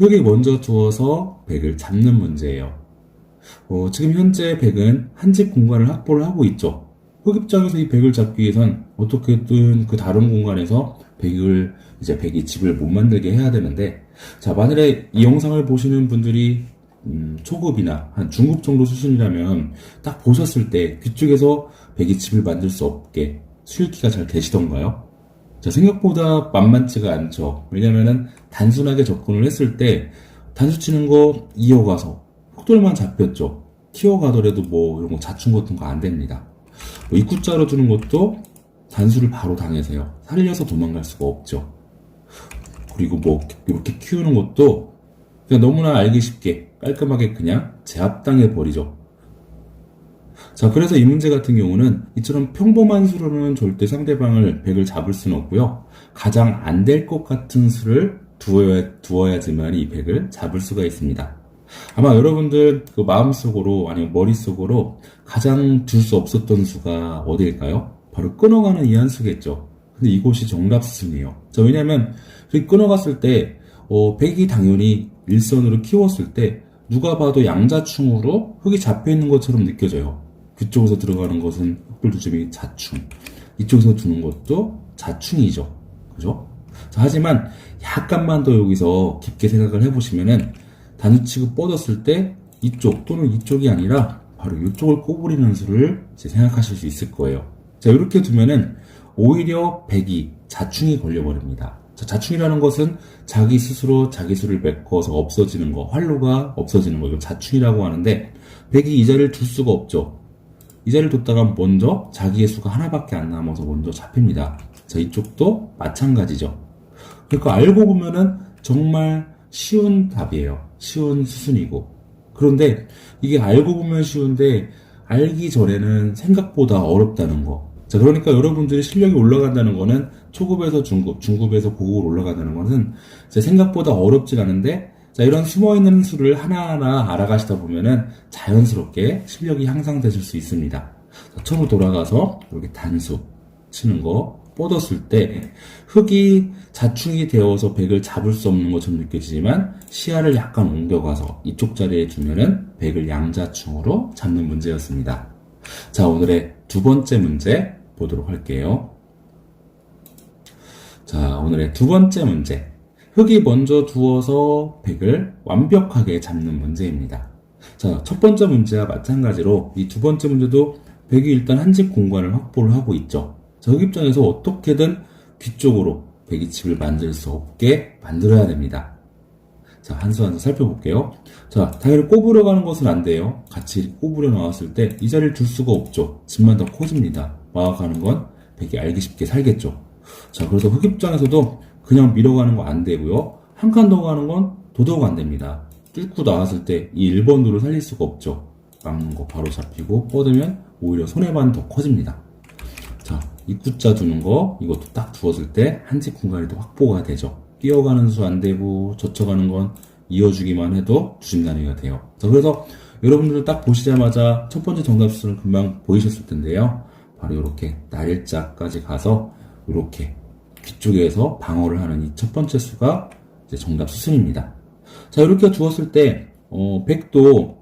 흙이 먼저 두어서 백을 잡는 문제예요. 어, 지금 현재 백은 한 집 공간을 확보를 하고 있죠. 흙 입장에서 이 백을 잡기 위해선 어떻게든 그 다른 공간에서 백을 이제 백이 집을 못 만들게 해야 되는데 자 만일에 이 영상을 보시는 분들이 음, 초급이나 한 중급 정도 수준이라면 딱 보셨을 때 그쪽에서 백이 집을 만들 수 없게 수익기가 잘 되시던가요? 자, 생각보다 만만치가 않죠. 왜냐면은 단순하게 접근을 했을 때 단수 치는 거 이어가서 흑돌만 잡혔죠. 튀어가더라도 뭐 이런 거 자충 같은 거 안 됩니다. 뭐 입구자로 두는 것도 단수를 바로 당해서요. 살려서 도망갈 수가 없죠. 그리고 뭐 이렇게 키우는 것도 그냥 너무나 알기 쉽게 깔끔하게 그냥 제압당해 버리죠. 자, 그래서 이 문제 같은 경우는 이처럼 평범한 수로는 절대 상대방을 백을 잡을 수는 없고요. 가장 안 될 것 같은 수를 두어야, 두어야지만 이 백을 잡을 수가 있습니다. 아마 여러분들 그 마음속으로 아니면 머릿속으로 가장 둘수 없었던 수가 어디일까요? 바로 끊어가는 이 한 수겠죠. 근데 이곳이 정답 수순이에요. 자, 왜냐면 그 끊어갔을 때 어, 백이 당연히 일선으로 키웠을 때 누가 봐도 양자충으로 흙이 잡혀 있는 것처럼 느껴져요. 그쪽에서 들어가는 것은 흙불 두점이 자충, 이쪽에서 두는 것도 자충이죠. 그죠? 자, 하지만 약간만 더 여기서 깊게 생각을 해보시면은 단수치고 뻗었을 때 이쪽 또는 이쪽이 아니라 바로 이쪽을 꼬부리는 수를 생각하실 수 있을 거예요. 자, 이렇게 두면은 오히려 백이 자충이 걸려버립니다. 자, 자충이라는 것은 자기 스스로 자기 수를 메꿔서 없어지는 거, 활로가 없어지는 거, 이거 자충이라고 하는데, 백이 이 자리를 둘 수가 없죠. 이 자리를 뒀다가 먼저 자기의 수가 하나밖에 안 남아서 먼저 잡힙니다. 자, 이쪽도 마찬가지죠. 그러니까 알고 보면은 정말 쉬운 답이에요. 쉬운 수순이고. 그런데 이게 알고 보면 쉬운데 알기 전에는 생각보다 어렵다는 거. 자, 그러니까 여러분들이 실력이 올라간다는 거는 초급에서 중급, 중급에서 고급으로 올라간다는 것은 제 생각보다 어렵진 않은데 자, 이런 숨어있는 수를 하나하나 알아가시다 보면은 자연스럽게 실력이 향상되실 수 있습니다. 자, 처음으로 돌아가서 이렇게 단수 치는 거 뻗었을 때 흙이 자충이 되어서 백을 잡을 수 없는 것처럼 느껴지지만 시야를 약간 옮겨가서 이쪽 자리에 두면은 백을 양자충으로 잡는 문제였습니다. 자, 오늘의 두 번째 문제 보도록 할게요. 자, 오늘의 두 번째 문제. 흙이 먼저 두어서 백을 완벽하게 잡는 문제입니다. 자, 첫 번째 문제와 마찬가지로 이 두 번째 문제도 백이 일단 한 집 공간을 확보를 하고 있죠. 자, 흙 입장에서 어떻게든 뒤쪽으로 백이 집을 만들 수 없게 만들어야 됩니다. 자, 한수 한수 살펴볼게요. 자, 당연히 꼬부려 가는 것은 안 돼요. 같이 꼬부려 나왔을 때 이 자리를 둘 수가 없죠. 집만 더 커집니다. 마가가는 건 백이 알기 쉽게 살겠죠. 자, 그래서 흙 입장에서도 그냥 밀어가는 거 안 되고요. 한 칸 더 가는 건 도덕 안 됩니다. 뚫고 나왔을 때 이 1번 도를 살릴 수가 없죠. 막는 거 바로 잡히고 뻗으면 오히려 손해반 더 커집니다. 자, 입구자 두는 거 이것도 딱 두었을 때 한 집 공간이 더 확보가 되죠. 뛰어가는 수 안 되고 젖혀가는 건 이어주기만 해도 두집 나누기가 돼요. 자, 그래서 여러분들 딱 보시자마자 첫 번째 정답 수는 금방 보이셨을 텐데요. 바로 이렇게 날짜까지 가서 이렇게 뒤쪽에서 방어를 하는 이 첫 번째 수가 정답 수순입니다. 자, 이렇게 두었을 때, 어, 백도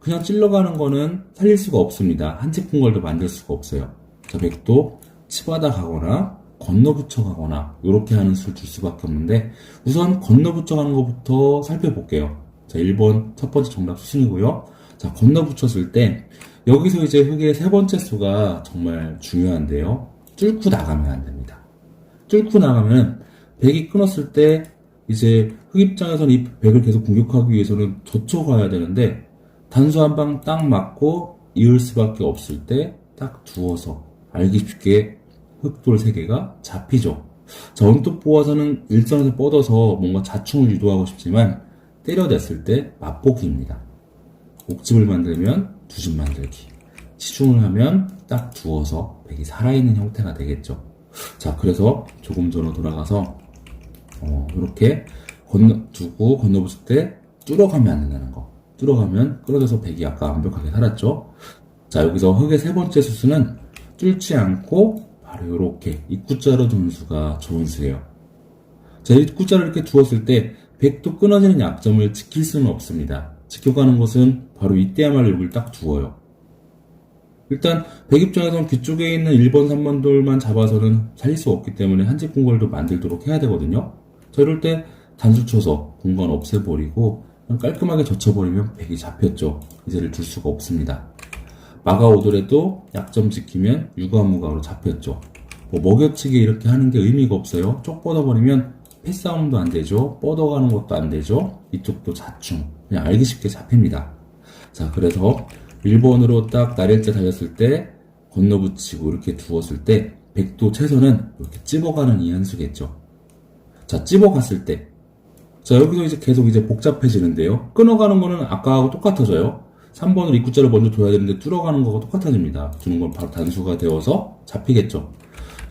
그냥 찔러가는 거는 살릴 수가 없습니다. 한집 공간도 만들 수가 없어요. 자, 백도 치받아 가거나 건너붙여 가거나 이렇게 하는 수를 줄 수밖에 없는데 우선 건너붙여 가는 것부터 살펴볼게요. 자, 1번 첫 번째 정답 수순이고요. 자, 건너붙였을 때 여기서 이제 흙의 세 번째 수가 정말 중요한데요. 뚫고 나가면 안 됩니다. 뚫고 나가면 백이 끊었을 때 이제 흙 입장에서는 이 백을 계속 공격하기 위해서는 젖혀가야 되는데 단수 한 방 딱 맞고 이을 수밖에 없을 때 딱 두어서 알기 쉽게 흑돌 세 개가 잡히죠. 자, 언뜻 보아서는 일선에서 뻗어서 뭔가 자충을 유도하고 싶지만 때려댔을 때 맛보기입니다. 옥집을 만들면 두 집 만들기. 시중을 하면 딱 두어서 백이 살아있는 형태가 되겠죠. 자, 그래서 조금 전으로 돌아가서 어, 이렇게 건너 두고 건너붙을 때 뚫어가면 안 된다는 거. 뚫어가면 끌어져서 백이 아까 완벽하게 살았죠. 자, 여기서 흙의 세 번째 수수는 뚫지 않고 바로 이렇게 입구자로 두는 수가 좋은 수예요. 자, 입구자를 이렇게 두었을 때 백도 끊어지는 약점을 지킬 수는 없습니다. 지켜가는 것은 바로 이때야말로 여기를 딱 두어요. 일단 백 입장에서는 뒤쪽에 있는 1번, 3번 돌만 잡아서는 살릴 수 없기 때문에 한집 공간도 만들도록 해야 되거든요. 자 이럴 때 단수 쳐서 공간 없애버리고 깔끔하게 젖혀버리면 백이 잡혔죠. 이제를 둘 수가 없습니다. 막아오더라도 약점 지키면 유가무가로 잡혔죠. 뭐 먹여치기 이렇게 하는 게 의미가 없어요. 쪽 뻗어버리면 패싸움도 안 되죠. 뻗어가는 것도 안 되죠. 이쪽도 자충. 그냥 알기 쉽게 잡힙니다. 자, 그래서 1번으로 딱 날일자 달렸을 때 건너붙이고 이렇게 두었을 때 백도 최선은 이렇게 찝어가는 이 한 수겠죠. 자, 찝어갔을 때. 자, 여기서 이제 계속 이제 복잡해지는데요. 끊어가는 거는 아까하고 똑같아져요. 3번을 입구자를 먼저 둬야 되는데 뚫어가는 거가 똑같아집니다. 두는 건 바로 단수가 되어서 잡히겠죠.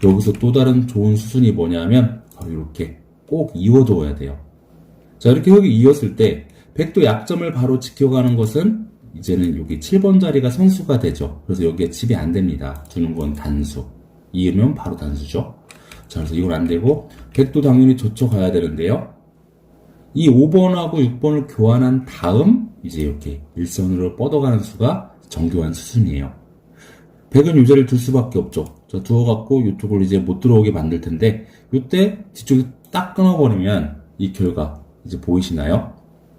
여기서 또 다른 좋은 수순이 뭐냐면 바로 이렇게 꼭 이어둬야 돼요. 자, 이렇게 여기 이었을 때 백도 약점을 바로 지켜가는 것은 이제는 여기 7번 자리가 선수가 되죠. 그래서 여기에 집이 안 됩니다. 두는 건 단수. 이으면 바로 단수죠. 자, 그래서 이건 안 되고 백도 당연히 젖혀 가야 되는데요. 이 5번하고 6번을 교환한 다음 이제 이렇게 일선으로 뻗어가는 수가 정교한 수순이에요. 백은 유자를 둘 수밖에 없죠. 자, 두어갖고 이쪽을 이제 못 들어오게 만들 텐데 이때 뒤쪽이 딱 끊어버리면 이 결과 이제 보이시나요?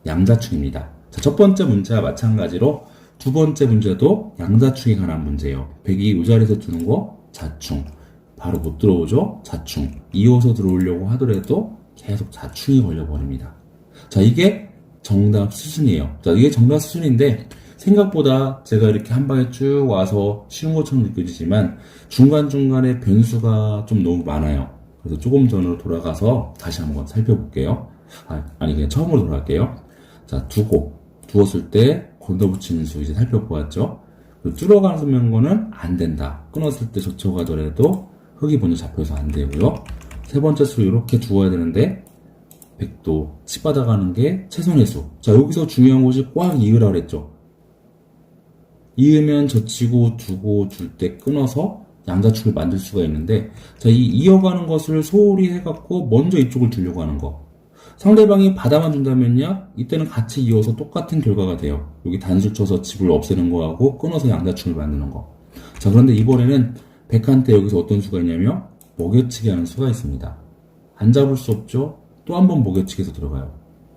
양자충입니다. 자, 첫 번째 문제와 마찬가지로 두 번째 문제도 양자충에 관한 문제예요. 백이 이 자리에서 두는 거 자충. 바로 못 들어오죠? 자충. 이어서 들어오려고 하더라도 계속 자충이 걸려버립니다. 자, 이게 정답 수순이에요. 자, 이게 정답 수순인데 생각보다 제가 이렇게 한 방에 쭉 와서 쉬운 것처럼 느껴지지만 중간중간에 변수가 좀 너무 많아요. 그래서 조금 전으로 돌아가서 다시 한번 살펴볼게요. 아, 아니, 그냥 처음으로 돌아갈게요. 자, 두고, 두었을 때 건너붙이는 수 이제 살펴보았죠. 뚫어가는 거는 안 된다. 끊었을 때 젖혀가더라도 흙이 먼저 잡혀서 안 되고요. 세 번째 수로 이렇게 두어야 되는데 100도 치받아가는 게 최선의 수. 자, 여기서 중요한 것이 꽉 이으라 그랬죠. 이으면 젖히고 두고 둘때 끊어서 양자축을 만들 수가 있는데, 자, 이 이어가는 것을 소홀히 해갖고 먼저 이쪽을 두려고 하는 거. 상대방이 받아만 준다면요, 이때는 같이 이어서 똑같은 결과가 돼요. 여기 단수 쳐서 집을 없애는 거하고 끊어서 양자축을 만드는 거. 자, 그런데 이번에는 백한테 여기서 어떤 수가 있냐면, 먹여치기 하는 수가 있습니다. 안 잡을 수 없죠? 또 한 번 먹여치기해서 들어가요.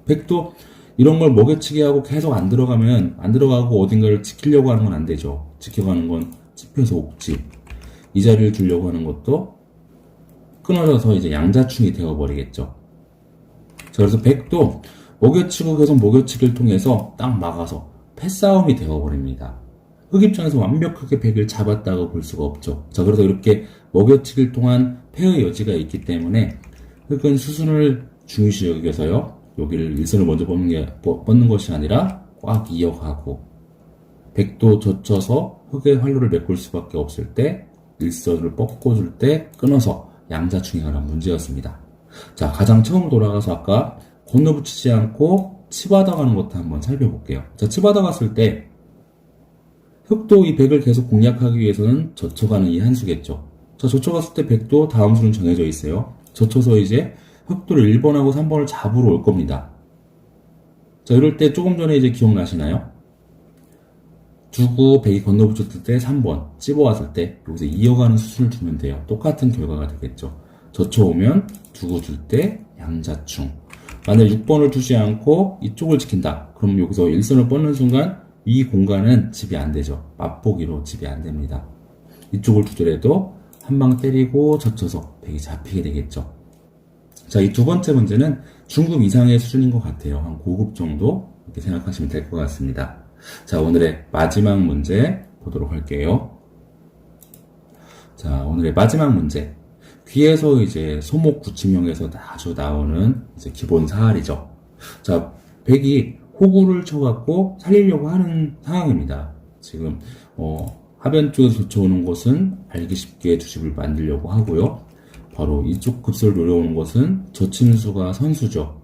백도 이런 걸 먹여치기 하고 계속 안 들어가면 안 들어가고 어딘가를 지키려고 하는 건 안 되죠. 지켜가는 건 찝혀서 옥지. 이 자리를 주려고 하는 것도 끊어져서 이제 양자충이 되어버리겠죠. 자, 그래서 백도 먹여치고 계속 먹여치기를 통해서 딱 막아서 패싸움이 되어버립니다. 흑 입장에서 완벽하게 백을 잡았다고 볼 수가 없죠. 자, 그래서 이렇게 먹여치기를 통한 패의 여지가 있기 때문에 흑은 수순을 중요시 여겨서요. 여기를 일선을 먼저 뻗는 게, 뻗는 것이 아니라 꽉 이어가고, 백도 젖혀서 흑의 활로를 메꿀 수밖에 없을 때, 일선을 뻗고 줄 때 끊어서 양자충에 관한 문제였습니다. 자, 가장 처음 돌아가서 아까 건너붙이지 않고 치받아가는 것도 한번 살펴볼게요. 자, 치받아갔을 때, 흑도 이 백을 계속 공략하기 위해서는 젖혀가는 이 한 수겠죠. 자, 젖혀갔을 때 백도 다음 수는 정해져 있어요. 젖혀서 이제 흑도를 1번하고 3번을 잡으러 올 겁니다. 자, 이럴 때 조금 전에 이제 기억나시나요? 두고 백이 건너붙였을 때 3번, 찝어왔을 때 여기서 이어가는 수순을 두면 돼요. 똑같은 결과가 되겠죠. 젖혀오면 두고 줄 때 양자충. 만약 6번을 두지 않고 이쪽을 지킨다. 그럼 여기서 일선을 뻗는 순간 이 공간은 집이 안 되죠. 맛보기로 집이 안 됩니다. 이쪽을 두더라도 한 방 때리고 젖혀서 백이 잡히게 되겠죠. 자, 이 두 번째 문제는 중급 이상의 수준인 것 같아요. 한 고급 정도 이렇게 생각하시면 될 것 같습니다. 자, 오늘의 마지막 문제 보도록 할게요. 자, 오늘의 마지막 문제. 귀에서 이제 소목 구치명에서 아주 나오는 이제 기본 사활이죠. 자, 백이 호구를 쳐갖고 살리려고 하는 상황입니다. 지금, 어, 하변 쪽에서 젖혀오는 것은 알기 쉽게 두집을 만들려고 하고요. 바로 이쪽 급소를 노려오는 것은 젖히는 수가 선수죠.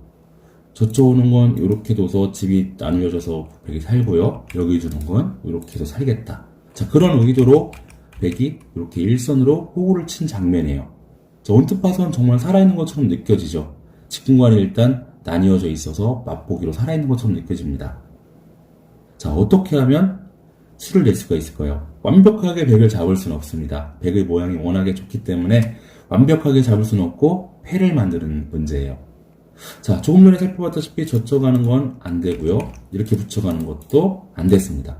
젖혀오는 건 이렇게 둬서 집이 나누어져서 백이 살고요. 여기 주는 건 이렇게 해서 살겠다. 자, 그런 의도로 백이 이렇게 일선으로 호구를 친 장면이에요. 자, 온뜻 봐서는 정말 살아있는 것처럼 느껴지죠. 직분관이 일단 나뉘어져 있어서 맛보기로 살아있는 것처럼 느껴집니다. 자, 어떻게 하면 수를 낼 수가 있을까요? 완벽하게 백을 잡을 수는 없습니다. 백의 모양이 워낙에 좋기 때문에 완벽하게 잡을 수는 없고 패를 만드는 문제예요. 자, 조금 전에 살펴봤다시피 젖혀가는 건 안 되고요. 이렇게 붙여가는 것도 안 됐습니다.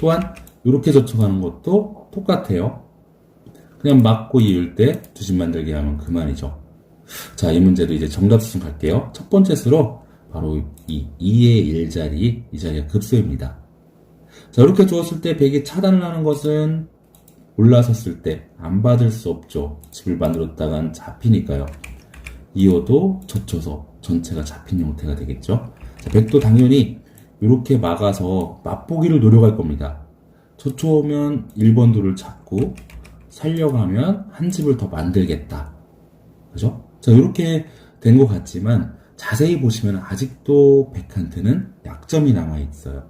또한 이렇게 젖혀가는 것도 똑같아요. 그냥 막고 이을 때 두심 만들기 하면 그만이죠. 자, 이 문제도 이제 정답 수준 갈게요. 첫 번째 수로 바로 이 2의 1 자리, 이 자리가 급수입니다. 자, 이렇게 주었을 때 100이 차단을 하는 것은 올라섰을 때 안 받을 수 없죠. 집을 만들었다간 잡히니까요. 이어도 젖혀서 전체가 잡힌 형태가 되겠죠. 자, 100도 당연히 이렇게 막아서 맛보기를 노려갈 겁니다. 젖혀오면 1번 도를 잡고 살려가면 한 집을 더 만들겠다. 그죠? 자, 이렇게 된 것 같지만 자세히 보시면 아직도 백한테는 약점이 남아 있어요.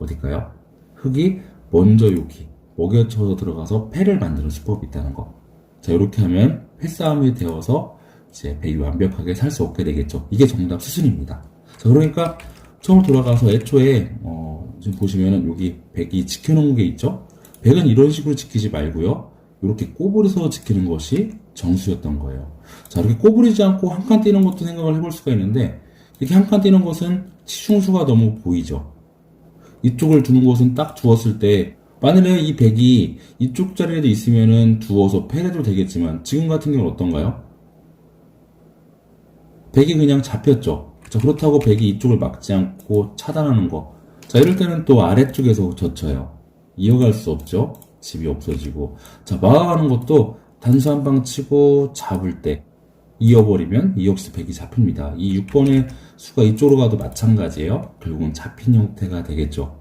어딜까요? 흙이 먼저 여기 먹여쳐서 들어가서 패를 만드는 수법이 있다는 거. 자, 이렇게 하면 패싸움이 되어서 이제 백이 완벽하게 살 수 없게 되겠죠. 이게 정답 수순입니다. 자, 그러니까 처음 돌아가서 애초에 어, 지금 보시면은 여기 백이 지켜놓은 게 있죠. 백은 이런 식으로 지키지 말고요. 이렇게 꼬부려서 지키는 것이 정수였던 거예요. 자, 이렇게 꼬부리지 않고 한 칸 띄는 것도 생각을 해볼 수가 있는데, 이렇게 한 칸 띄는 것은 치중수가 너무 보이죠. 이쪽을 두는 것은 딱 두었을 때, 만일에 이 백이 이쪽 자리에도 있으면은 두어서 패해도 되겠지만, 지금 같은 경우는 어떤가요? 백이 그냥 잡혔죠. 자, 그렇다고 백이 이쪽을 막지 않고 차단하는 거. 자, 이럴 때는 또 아래쪽에서 젖혀요. 이어갈 수 없죠. 집이 없어지고. 자, 막아가는 것도 단수 한 방 치고 잡을 때 이어버리면 이 역시 백이 잡힙니다. 이 6번의 수가 이쪽으로 가도 마찬가지예요. 결국은 잡힌 형태가 되겠죠.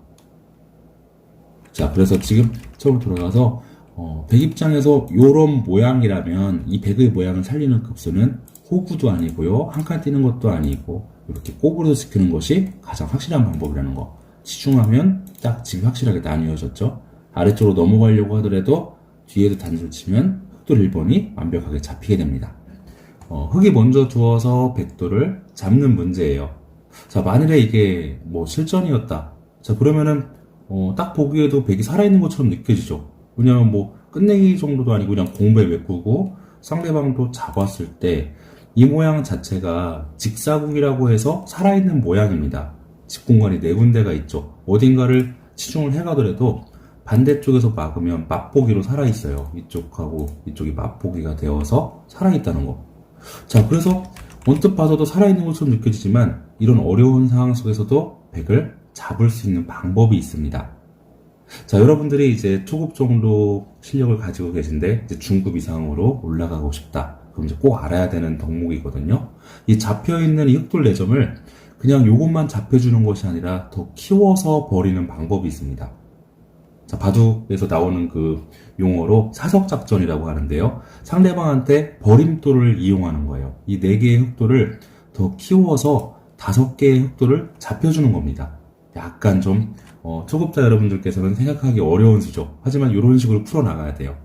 자, 그래서 지금 처음 돌아가서 어, 백 입장에서 요런 모양이라면 이 백의 모양을 살리는 급수는 호구도 아니고요. 한 칸 뛰는 것도 아니고 이렇게 꼬부려서 지키는 것이 가장 확실한 방법이라는 거. 치중하면 딱 집이 확실하게 나뉘어졌죠. 아래쪽으로 넘어가려고 하더라도 뒤에도 단수를 치면 흑돌 1번이 완벽하게 잡히게 됩니다. 어, 흙이 먼저 두어서 백도를 잡는 문제예요. 자, 만일에 이게 뭐 실전이었다. 자, 그러면은 어, 딱 보기에도 백이 살아있는 것처럼 느껴지죠. 왜냐면 뭐 끝내기 정도도 아니고 그냥 공부에 메꾸고 상대방도 잡았을 때 이 모양 자체가 직사궁이라고 해서 살아있는 모양입니다. 집공간이 네 군데가 있죠. 어딘가를 치중을 해가더라도 반대쪽에서 막으면 맛보기로 살아있어요. 이쪽하고 이쪽이 맛보기가 되어서 살아있다는 거. 자, 그래서 언뜻 봐서도 살아있는 것처럼 느껴지지만 이런 어려운 상황 속에서도 백을 잡을 수 있는 방법이 있습니다. 자, 여러분들이 이제 초급 정도 실력을 가지고 계신데 이제 중급 이상으로 올라가고 싶다. 그럼 이제 꼭 알아야 되는 덕목이거든요. 이 잡혀있는 이 흑돌 내점을 그냥 요것만 잡혀주는 것이 아니라 더 키워서 버리는 방법이 있습니다. 자, 바둑에서 나오는 그 용어로 사석작전이라고 하는데요. 상대방한테 버림돌을 이용하는 거예요. 이 네 개의 흑돌을 더 키워서 다섯 개의 흑돌을 잡혀주는 겁니다. 약간 좀, 어, 초급자 여러분들께서는 생각하기 어려운 수죠. 하지만 이런 식으로 풀어나가야 돼요.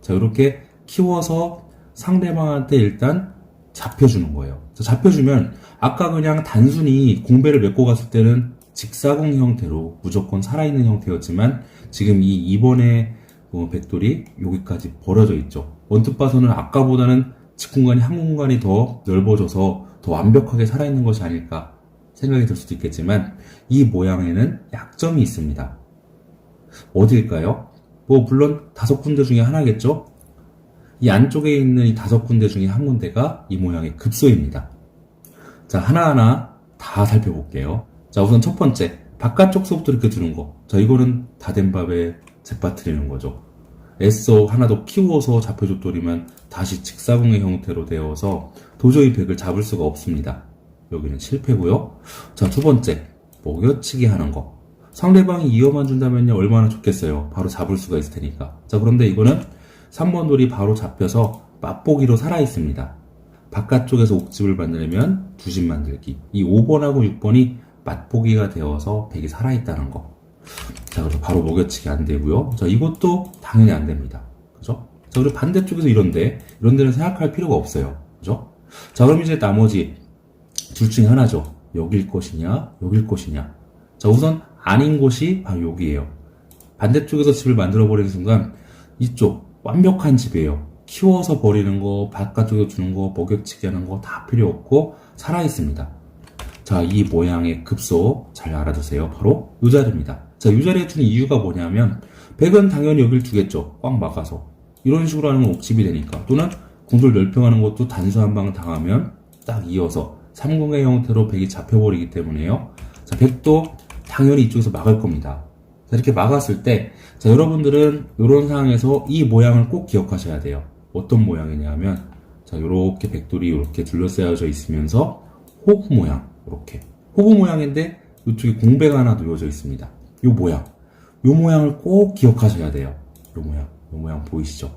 자, 이렇게 키워서 상대방한테 일단 잡혀주는 거예요. 자, 잡혀주면 아까 그냥 단순히 공배를 메고 갔을 때는 직사공 형태로 무조건 살아있는 형태였지만 지금 이 2번의 어, 백돌이 여기까지 벌어져 있죠. 원뜻 봐서는 아까보다는 직공간이 한 공간이 더 넓어져서 더 완벽하게 살아있는 것이 아닐까 생각이 들 수도 있겠지만 이 모양에는 약점이 있습니다. 어디일까요? 뭐 물론 다섯 군데 중에 하나겠죠. 이 안쪽에 있는 이 다섯 군데 중에 한 군데가 이 모양의 급소입니다. 자 하나하나 다 살펴볼게요. 자 우선 첫 번째 바깥쪽 소부터 이렇게 두는 거. 자 이거는 다 된 밥에 재빠뜨리는 거죠. 애써 하나 더 키워서 잡혀줬더니만 다시 직사공의 형태로 되어서 도저히 백을 잡을 수가 없습니다. 여기는 실패고요. 자, 두 번째, 먹여치기 하는 거. 상대방이 이어만 준다면요, 얼마나 좋겠어요. 바로 잡을 수가 있을 테니까. 자, 그런데 이거는 3번 돌이 바로 잡혀서 맛보기로 살아있습니다. 바깥쪽에서 옥집을 만들면 두집 만들기. 이 5번하고 6번이 맛보기가 되어서 백이 살아있다는 거. 자, 그래서 바로 먹여치기 안 되고요. 자, 이것도 당연히 안 됩니다. 그죠? 자, 그리고 반대쪽에서 이런데, 이런 데는 생각할 필요가 없어요. 그죠? 자, 그럼 이제 나머지 둘 중에 하나죠. 여길 것이냐, 여길 것이냐. 자, 우선 아닌 곳이 바로 여기에요. 반대쪽에서 집을 만들어 버리는 순간 이쪽 완벽한 집이에요. 키워서 버리는 거, 바깥쪽에 주는 거, 먹여치기 하는 거 다 필요 없고 살아 있습니다. 자, 이 모양의 급소 잘 알아두세요. 바로 이 자리입니다. 자, 이 자리에 두는 이유가 뭐냐면 100은 당연히 여길 두겠죠. 꽉 막아서. 이런 식으로 하는 건 옥집이 되니까. 또는 공돌 넓혀가는 것도 단수 한 방 당하면 딱 이어서 3공의 형태로 100이 잡혀버리기 때문에요. 자, 100도 당연히 이쪽에서 막을 겁니다. 자, 이렇게 막았을 때, 자, 여러분들은 이런 상황에서 이 모양을 꼭 기억하셔야 돼요. 어떤 모양이냐면, 자, 요렇게 백돌이 이렇게 둘러싸여져 있으면서 호구 모양, 이렇게. 호구 모양인데, 이쪽에 공배가 하나 놓여져 있습니다. 요 모양. 요 모양을 꼭 기억하셔야 돼요. 요 모양. 요 모양 보이시죠?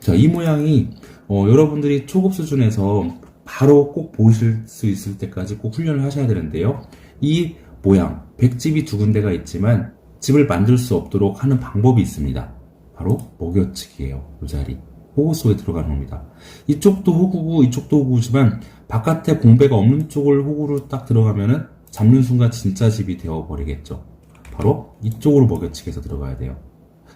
자, 이 모양이, 어, 여러분들이 초급 수준에서 바로 꼭 보실 수 있을 때까지 꼭 훈련을 하셔야 되는데요. 이 모양, 백집이 두 군데가 있지만 집을 만들 수 없도록 하는 방법이 있습니다. 바로 먹여치기예요. 이 자리. 호구 속에 들어가는 겁니다. 이쪽도 호구고 이쪽도 호구지만 바깥에 공배가 없는 쪽을 호구로 딱 들어가면은 잡는 순간 진짜 집이 되어버리겠죠. 바로 이쪽으로 먹여치기해서 들어가야 돼요.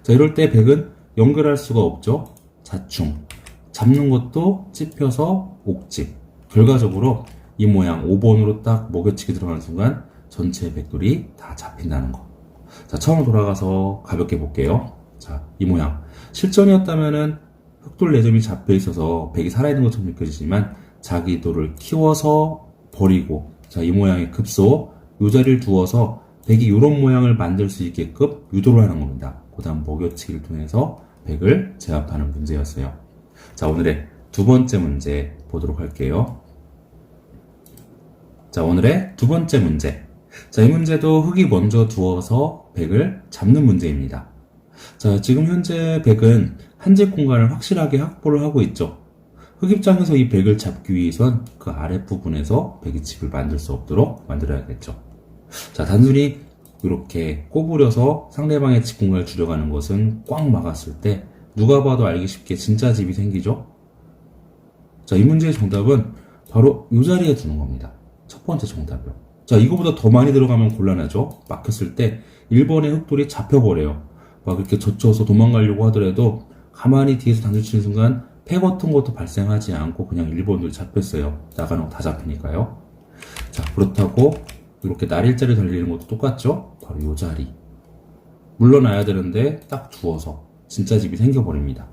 자, 이럴 때 백은 연결할 수가 없죠. 자충. 잡는 것도 찝혀서 옥집. 결과적으로 이 모양 5번으로 딱 먹여치기 들어가는 순간 전체 백돌이 다 잡힌다는 거. 자, 처음 돌아가서 가볍게 볼게요. 자, 이 모양. 실전이었다면은 흑돌 4점이 잡혀 있어서 백이 살아있는 것처럼 느껴지지만 자기 돌을 키워서 버리고 자, 이 모양의 급소 요 자리를 두어서 백이 이런 모양을 만들 수 있게끔 유도를 하는 겁니다. 그 다음 먹여치기를 통해서 백을 제압하는 문제였어요. 자, 오늘의 두 번째 문제 보도록 할게요. 자, 오늘의 두 번째 문제. 자, 이 문제도 흙이 먼저 두어서 백을 잡는 문제입니다. 자, 지금 현재 백은 한집 공간을 확실하게 확보를 하고 있죠. 흙 입장에서 이 백을 잡기 위해선 그 아랫부분에서 백이 집을 만들 수 없도록 만들어야겠죠. 자, 단순히 이렇게 꼬부려서 상대방의 집 공간을 줄여가는 것은 꽉 막았을 때 누가 봐도 알기 쉽게 진짜 집이 생기죠? 자, 이 문제의 정답은 바로 이 자리에 두는 겁니다. 첫 번째 정답이요. 자, 이거보다 더 많이 들어가면 곤란하죠? 막혔을 때 1번의 흑돌이 잡혀버려요. 막 이렇게 젖혀서 도망가려고 하더라도 가만히 뒤에서 단수 치는 순간 패 같은 것도 발생하지 않고 그냥 1번들이 잡혔어요. 나가는 거 다 잡히니까요. 자, 그렇다고 이렇게 날일자리 달리는 것도 똑같죠? 바로 이 자리. 물러나야 되는데 딱 두어서 진짜 집이 생겨버립니다.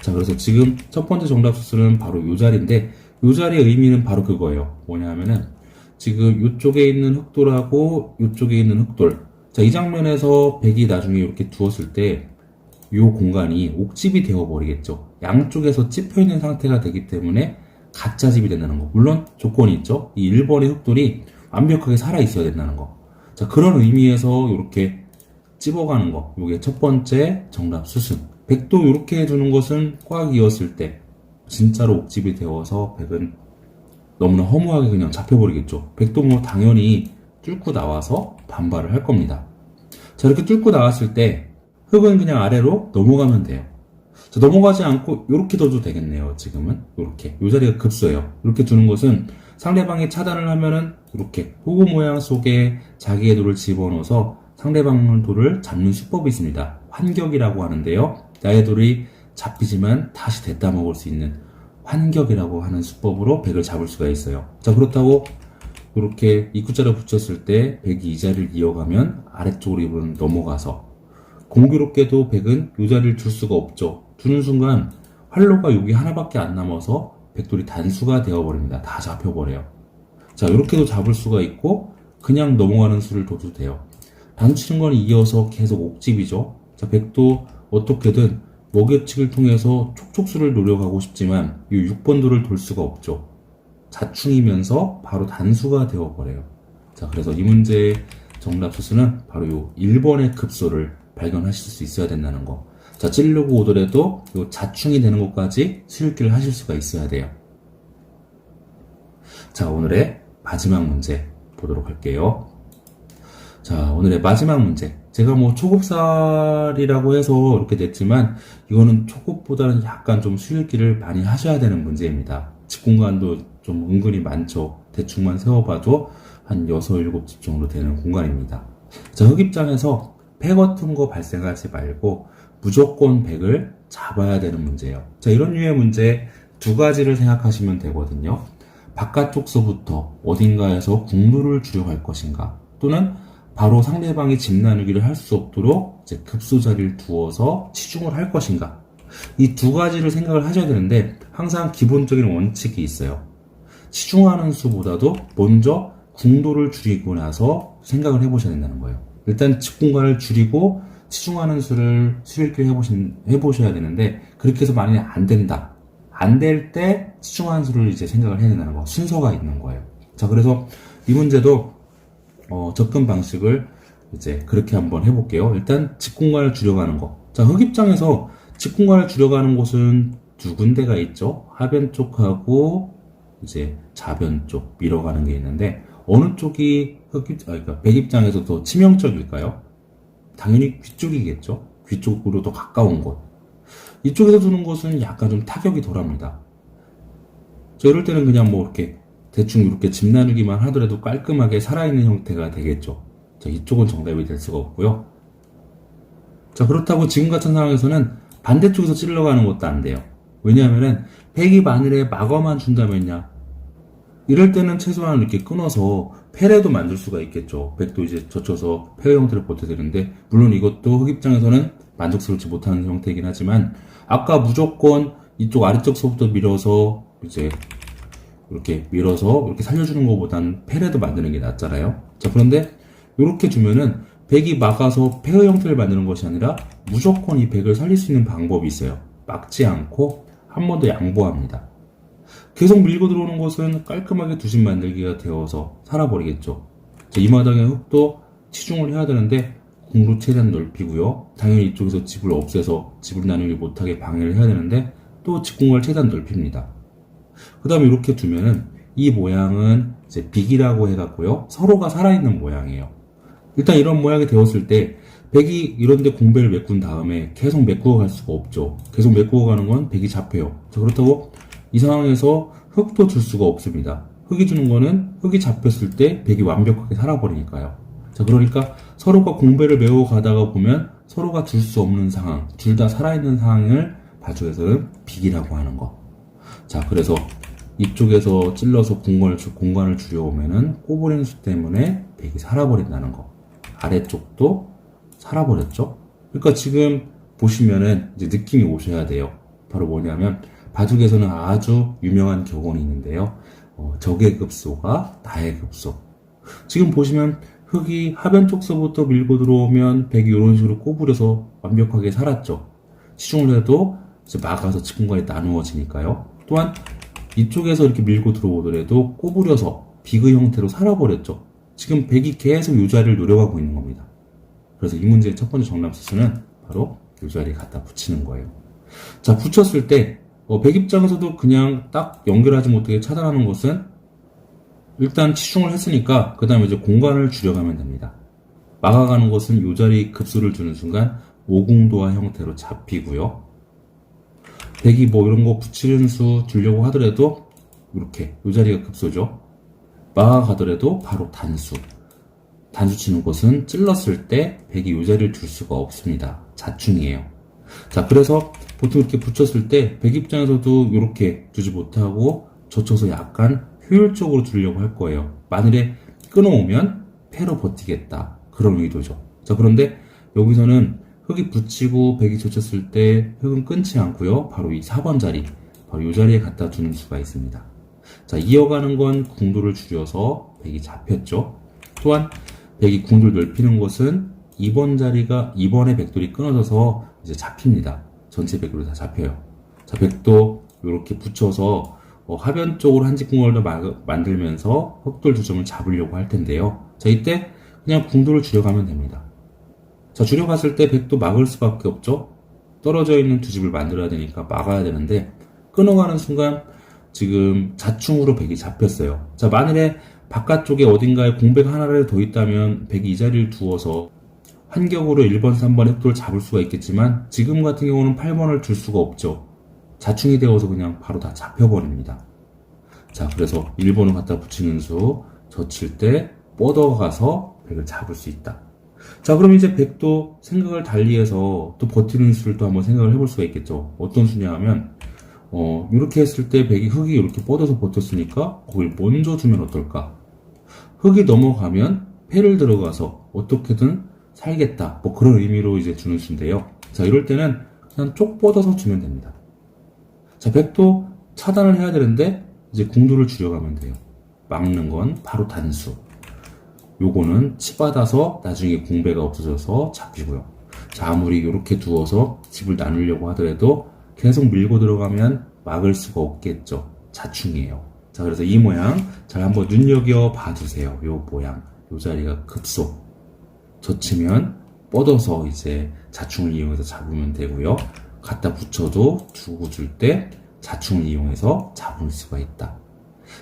자, 그래서 지금 첫 번째 정답 수술은 바로 이 자리인데 이 자리의 의미는 바로 그거예요. 뭐냐 하면은 지금 이쪽에 있는 흑돌하고 이쪽에 있는 흑돌. 자, 이 장면에서 백이 나중에 이렇게 두었을 때 이 공간이 옥집이 되어버리겠죠. 양쪽에서 찝혀 있는 상태가 되기 때문에 가짜 집이 된다는 거. 물론 조건이 있죠. 이 1번의 흑돌이 완벽하게 살아있어야 된다는 거. 자, 그런 의미에서 이렇게 찝어가는 거. 이게 첫 번째 정답 수순. 백도 이렇게 해주는 것은 꽉 이었을 때 진짜로 옥집이 되어서 백은 너무나 허무하게 그냥 잡혀버리겠죠. 백도 뭐 당연히 뚫고 나와서 반발을 할 겁니다. 자, 이렇게 뚫고 나왔을 때 흙은 그냥 아래로 넘어가면 돼요. 자, 넘어가지 않고 이렇게 둬도 되겠네요. 지금은 이렇게 이 자리가 급소예요. 이렇게 두는 것은 상대방이 차단을 하면은 이렇게 호구 모양 속에 자기의 돌을 집어넣어서 상대방 돌을 잡는 수법이 있습니다. 환격이라고 하는데요. 나의 돌이 잡히지만 다시 됐다 먹을 수 있는 환격이라고 하는 수법으로 백을 잡을 수가 있어요. 자 그렇다고 이렇게 입구자를 붙였을 때 백이 이 자리를 이어가면 아래쪽으로 입으로 넘어가서 공교롭게도 백은 이 자리를 둘 수가 없죠. 두는 순간 활로가 여기 하나밖에 안 남아서 백돌이 단수가 되어버립니다. 다 잡혀버려요. 자 이렇게도 잡을 수가 있고 그냥 넘어가는 수를 둬도 돼요. 단치는 건 이어서 계속 옥집이죠. 자 백도 어떻게든 먹여치기를 통해서 촉촉수를 노려가고 싶지만 이 6번 돌을 돌 수가 없죠. 자충이면서 바로 단수가 되어버려요. 자, 그래서 이 문제의 정답 수수는 바로 이 1번의 급소를 발견하실 수 있어야 된다는 거. 자, 찌르고 오더라도 이 자충이 되는 것까지 수익기를 하실 수가 있어야 돼요. 자, 오늘의 마지막 문제 보도록 할게요. 자, 오늘의 마지막 문제. 제가 뭐 초급살이라고 해서 이렇게 냈지만 이거는 초급보다는 약간 좀 수익기를 많이 하셔야 되는 문제입니다. 집 공간도 좀 은근히 많죠. 대충만 세워봐도 한 6, 7집 정도 되는 공간입니다. 자, 흑입장에서 폐 같은 거 발생하지 말고 무조건 100을 잡아야 되는 문제예요. 자, 이런 류의 문제 두 가지를 생각하시면 되거든요. 바깥쪽서부터 어딘가에서 국룰을 주려 할 것인가 또는 바로 상대방이 집 나누기를 할 수 없도록 이제 급소 자리를 두어서 치중을 할 것인가 이 두 가지를 생각을 하셔야 되는데 항상 기본적인 원칙이 있어요. 치중하는 수보다도 먼저 궁도를 줄이고 나서 생각을 해보셔야 된다는 거예요. 일단 직공간을 줄이고 치중하는 수를 수일교 해보신, 해보셔야 되는데 그렇게 해서 만약에 안 된다. 안 될 때 치중하는 수를 이제 생각을 해야 된다는 거. 순서가 있는 거예요. 자, 그래서 이 문제도 어, 접근 방식을 이제 그렇게 한번 해볼게요. 일단 직공간을 줄여가는 거. 자, 흑입장에서 직공간을 줄여가는 곳은 두 군데가 있죠. 하변 쪽하고 이제 좌변 쪽 밀어가는 게 있는데 어느 쪽이 흑입, 아, 그러니까 백입장에서 더 치명적일까요? 당연히 귀 쪽이겠죠. 귀 쪽으로 더 가까운 곳. 이쪽에서 두는 곳은 약간 좀 타격이 덜합니다. 저 이럴 때는 그냥 뭐 이렇게 대충 이렇게 집 나누기만 하더라도 깔끔하게 살아있는 형태가 되겠죠. 자, 이쪽은 정답이 될 수가 없고요. 자, 그렇다고 지금 같은 상황에서는 반대쪽에서 찔러가는 것도 안 돼요. 왜냐하면은 백이 마늘에 막어만 준다면야 이럴 때는 최소한 이렇게 끊어서 패레도 만들 수가 있겠죠. 백도 이제 젖혀서 폐 형태를 되는데 물론 이것도 흑입장에서는 만족스럽지 못하는 형태이긴 하지만 아까 무조건 이쪽 아래쪽 서부터 밀어서 이제 이렇게 밀어서 이렇게 살려주는 것보다는 패레도 만드는 게 낫잖아요. 자 그런데 이렇게 주면은 백이 막아서 폐의 형태를 만드는 것이 아니라 무조건 이 백을 살릴 수 있는 방법이 있어요. 막지 않고 한 번 더 양보합니다. 계속 밀고 들어오는 것은 깔끔하게 두심 만들기가 되어서 살아버리겠죠. 자, 이 마당의 흙도 치중을 해야 되는데 공로 최대한 넓히고요. 당연히 이쪽에서 집을 없애서 집을 나누기 못하게 방해를 해야 되는데 또 직공을 최대한 넓힙니다. 그 다음에 이렇게 두면은 이 모양은 이제 빅이라고 해갖고요. 서로가 살아있는 모양이에요. 일단 이런 모양이 되었을 때 백이 이런데 공배를 메꾼 다음에 계속 메꾸어 갈 수가 없죠. 계속 메꾸어 가는 건 백이 잡혀요. 자, 그렇다고 이 상황에서 흙도 줄 수가 없습니다. 흙이 주는 거는 흙이 잡혔을 때 백이 완벽하게 살아버리니까요. 자, 그러니까 서로가 공배를 메워 가다가 보면 서로가 줄 수 없는 상황, 둘 다 살아있는 상황을 바둑에서는 빅이라고 하는 거. 자, 그래서 이쪽에서 찔러서 공간을, 주- 공간을 줄여오면은 꼬부리는 수 때문에 백이 살아버린다는 거. 아래쪽도 살아버렸죠? 그러니까 지금 보시면은 이제 느낌이 오셔야 돼요. 바로 뭐냐면 바둑에서는 아주 유명한 격언이 있는데요. 어, 적의 급소가 나의 급소. 지금 보시면 흙이 하변 쪽서부터 밀고 들어오면 백이 이런 식으로 꼬부려서 완벽하게 살았죠. 시중을 해도 막아서 직공간이 나누어지니까요. 또한 이쪽에서 이렇게 밀고 들어오더라도 꼬부려서 비그 형태로 살아버렸죠. 지금 백이 계속 이 자리를 노려가고 있는 겁니다. 그래서 이 문제의 첫 번째 정답 수수는 바로 이 자리에 갖다 붙이는 거예요. 자, 붙였을 때, 어, 백 입장에서도 그냥 딱 연결하지 못하게 차단하는 것은 일단 치중을 했으니까 그 다음에 이제 공간을 줄여가면 됩니다. 막아가는 것은 이 자리 급수를 주는 순간 오공도화 형태로 잡히고요. 백이 뭐 이런 거 붙이는 수 주려고 하더라도 이렇게 이 자리가 급소죠. 막아가더라도 바로 단수. 단수 치는 곳은 찔렀을 때 백이 이 자리를 줄 수가 없습니다. 자충이에요. 자, 그래서 보통 이렇게 붙였을 때 백 입장에서도 이렇게 두지 못하고 젖혀서 약간 효율적으로 두려고 할 거예요. 만일에 끊어오면 패로 버티겠다. 그런 의도죠. 자, 그런데 여기서는 흙이 붙이고 백이 젖혔을 때 흙은 끊지 않고요. 바로 이 4번 자리, 바로 이 자리에 갖다 두는 수가 있습니다. 자, 이어가는 건 궁도를 줄여서 백이 잡혔죠. 또한 백이 궁도를 넓히는 것은 2번 자리가 2번의 백돌이 끊어져서 이제 잡힙니다. 전체 백돌이 다 잡혀요. 자, 백도 이렇게 붙여서 어, 하변 쪽으로 한 직궁을 더 막- 만들면서 흑돌 두 점을 잡으려고 할 텐데요. 자, 이때 그냥 궁도를 줄여가면 됩니다. 자, 줄여갔을 때 백도 막을 수밖에 없죠? 떨어져 있는 두 집을 만들어야 되니까 막아야 되는데, 끊어가는 순간 지금 자충으로 백이 잡혔어요. 자, 만일에 바깥쪽에 어딘가에 공백 하나를 더 있다면 백이 이 자리를 두어서 한격으로 1번, 3번 획도를 잡을 수가 있겠지만 지금 같은 경우는 8번을 줄 수가 없죠. 자충이 되어서 그냥 바로 다 잡혀버립니다. 자, 그래서 1번을 갖다 붙이는 수, 젖힐 때 뻗어가서 백을 잡을 수 있다. 자, 그럼 이제 백도 생각을 달리해서 또 버티는 수를 또 한번 생각을 해볼 수가 있겠죠. 어떤 수냐 하면, 어, 이렇게 했을 때 백이 흙이 이렇게 뻗어서 버텼으니까 그걸 먼저 주면 어떨까? 흙이 넘어가면 패를 들어가서 어떻게든 살겠다. 뭐 그런 의미로 이제 주는 수인데요. 자, 이럴 때는 그냥 쪽 뻗어서 주면 됩니다. 자, 백도 차단을 해야 되는데 이제 궁두를 줄여가면 돼요. 막는 건 바로 단수. 요거는 치받아서 나중에 궁배가 없어져서 잡히고요. 자, 아무리 이렇게 두어서 집을 나누려고 하더라도 계속 밀고 들어가면 막을 수가 없겠죠. 자충이에요. 자, 그래서 이 모양 잘 한번 눈여겨 봐주세요. 요 모양. 요 자리가 급소. 젖히면 뻗어서 이제 자충을 이용해서 잡으면 되고요. 갖다 붙여도 두고 줄 때 자충을 이용해서 잡을 수가 있다.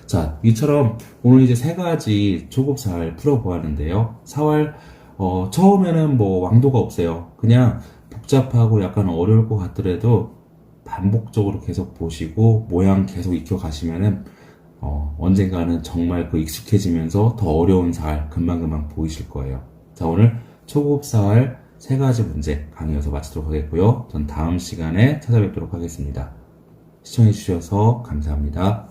자, 이처럼 오늘 이제 세 가지 초급사활 풀어보았는데요. 사활, 어, 처음에는 뭐 왕도가 없어요. 그냥 복잡하고 약간 어려울 것 같더라도 반복적으로 계속 보시고 모양 계속 익혀 가시면은 어, 언젠가는 정말 그 익숙해지면서 더 어려운 사활 금방금방 보이실 거예요. 자, 오늘 초급 사활 세 가지 문제 강의여서 마치도록 하겠고요. 전 다음 시간에 찾아뵙도록 하겠습니다. 시청해주셔서 감사합니다.